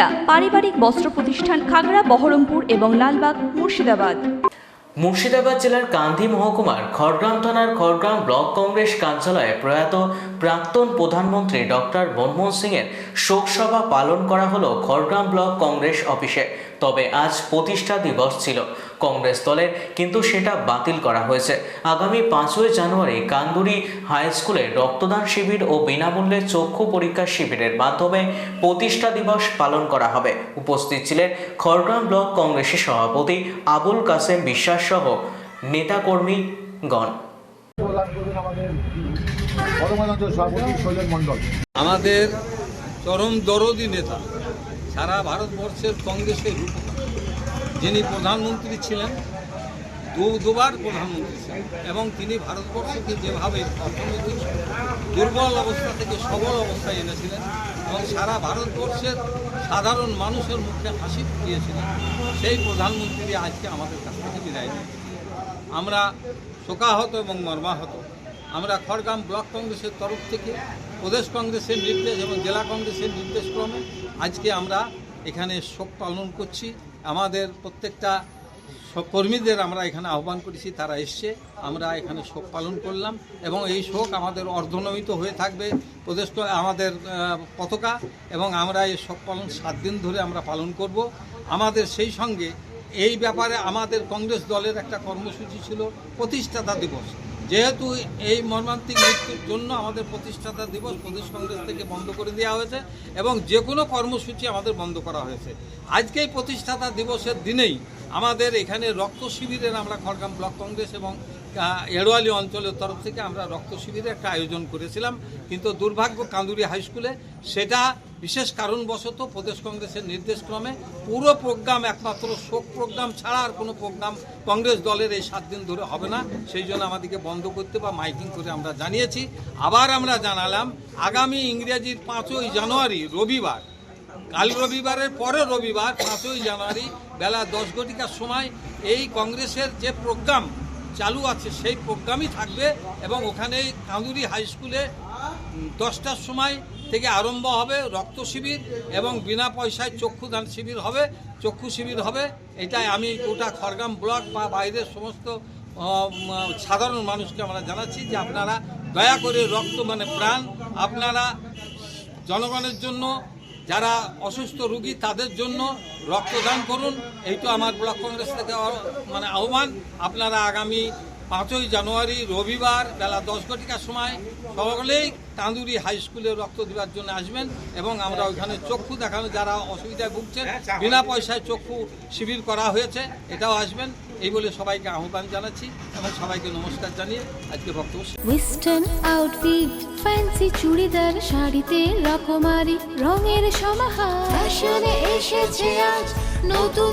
সুনিতা পারিবারিক বস্ত্র প্রতিষ্ঠান খাগড়া, বহরমপুর এবং লালবাগ, মুর্শিদাবাদ। মুর্শিদাবাদ জেলার কান্দি মহকুমার খড়গ্রাম থানার খড়গ্রাম ব্লক কংগ্রেস কার্যালয়ে প্রয়াত প্রাক্তন প্রধানমন্ত্রী ডক্টর মনমোহন সিংয়ের শোকসভা পালন করা হলো খড়গ্রাম ব্লক কংগ্রেস অফিসে। তবে আজ প্রতিষ্ঠা দিবস ছিল। কংগ্রেস দলের, কিন্তু সেটা বাতিল করা হয়েছে। আগামী পাঁচই জানুয়ারি কান্দুরি হাই স্কুলে রক্তদান শিবির ও বিনামূল্যে চক্ষু পরীক্ষা শিবিরের মাধ্যমে প্রতিষ্ঠা দিবস পালন করা হবে। উপস্থিত ছিলেন খড়গ্রাম ব্লক কংগ্রেসের সভাপতি আবুল কাসেম বিশ্বাস সহ নেতাকর্মীগণ আমাদের চরম দরদি নেতা সারা ভারতবর্ষের কংগ্রেসের রূপকার। যিনি প্রধানমন্ত্রী ছিলেন, দু, দুবার প্রধানমন্ত্রী ছিলেন এবং তিনি ভারতবর্ষকে যেভাবে অর্থনৈতিক দুর্বল অবস্থা থেকে সবল অবস্থায় এনেছিলেন এবং সারা ভারতবর্ষের সাধারণ মানুষের মুখে হাসি ফুটিয়েছিলেন, সেই প্রধানমন্ত্রী আজকে আমাদের কাছ থেকে বিদায় নিয়েছেন। আমরা শোকাহত এবং মর্মাহত। আমরা খড়গ্রাম ব্লক কংগ্রেসের তরফ থেকে, প্রদেশ কংগ্রেসের নির্দেশ এবং জেলা কংগ্রেসের নির্দেশক্রমে আজকে আমরা এখানে শোক পালন করছি। আমাদের প্রত্যেকটা কর্মীদের আমরা এখানে আহ্বান করেছি, তারা এসছে। আমরা এখানে শোক পালন করলাম এবং এই শোক আমাদের অর্ধনমিত হয়ে থাকবে। প্রদেশ আমাদের পতাকা এবং আমরা এই শোক পালন সাত দিন ধরে আমরা পালন করব। আমাদের সেই সঙ্গে এই ব্যাপারে আমাদের কংগ্রেস দলের একটা কর্মসূচি ছিল, প্রতিষ্ঠাতা দিবস। যেহেতু এই মর্মান্তিক মৃত্যুর জন্য আমাদের প্রতিষ্ঠাতা দিবস প্রদেশ কংগ্রেস থেকে বন্ধ করে দেওয়া হয়েছে এবং যে কোনো কর্মসূচি আমাদের বন্ধ করা হয়েছে। আজকে এই প্রতিষ্ঠাতা দিবসের দিনেই আমাদের এখানে রক্ত শিবিরের আমরা খড়গ্রাম ব্লক কংগ্রেস এবং এড়োয়ালি অঞ্চলের তরফ থেকে আমরা রক্ত শিবিরের একটা আয়োজন করেছিলাম। কিন্তু দুর্ভাগ্য কান্দুরি হাই স্কুলে সেটা বিশেষ কারণবশত প্রদেশ কংগ্রেসের নির্দেশক্রমে পুরো প্রোগ্রাম একমাত্র শোক প্রোগ্রাম ছাড়া আর কোনো প্রোগ্রাম কংগ্রেস দলের এই সাত দিন ধরে হবে না। সেই জন্য আমাদেরকে বন্ধ করতে বা মাইকিং করে আমরা জানিয়েছি। আবার আমরা জানালাম, আগামী ইংরেজির পাঁচই জানুয়ারি, রবিবার, কাল রবিবারের পরে রবিবার, পাঁচই জানুয়ারি বেলা দশ ঘটিকার সময় এই কংগ্রেসের যে প্রোগ্রাম চালু আছে, সেই প্রোগ্রামই থাকবে এবং ওখানে কাঁদুরি হাই স্কুলে দশটার সময় থেকে আরম্ভ হবে রক্ত শিবির এবং বিনা পয়সায় চক্ষুদান শিবির হবে, চক্ষু শিবির হবে। এটাই আমি গোটা খড়গ্রাম ব্লক বা বাইরের সমস্ত সাধারণ মানুষকে আমরা জানাচ্ছি যে আপনারা দয়া করে রক্ত মানে প্রাণ আপনারা জনগণের জন্য, যারা অসুস্থ রুগী তাদের জন্য রক্তদান করুন। এই তো আমার ব্লক কংগ্রেস থেকে মানে আহ্বান। আপনারা আগামী পাঁচই জানুয়ারি, রবিবার বেলা দশ ঘটিকার সময় সকলেই তাঁদুরি হাই স্কুলে রক্ত দেওয়ার জন্য আসবেন এবং আমরা ওইখানে চক্ষু দেখানো, যারা অসুবিধায় ভুগছেন, বিনা পয়সায় চক্ষু শিবির করা হয়েছে, এটাও আসবেন। এই বলে সবাইকে আহ্বান জানাচ্ছি এবং সবাইকে নমস্কার জানিয়ে আজকে বক্তব্য ওয়েস্টার্ন ফ্যান্সি চুড়িদার, শাড়িতে রকমারি, রঙের সমাহার। এসেছে আজ নতুন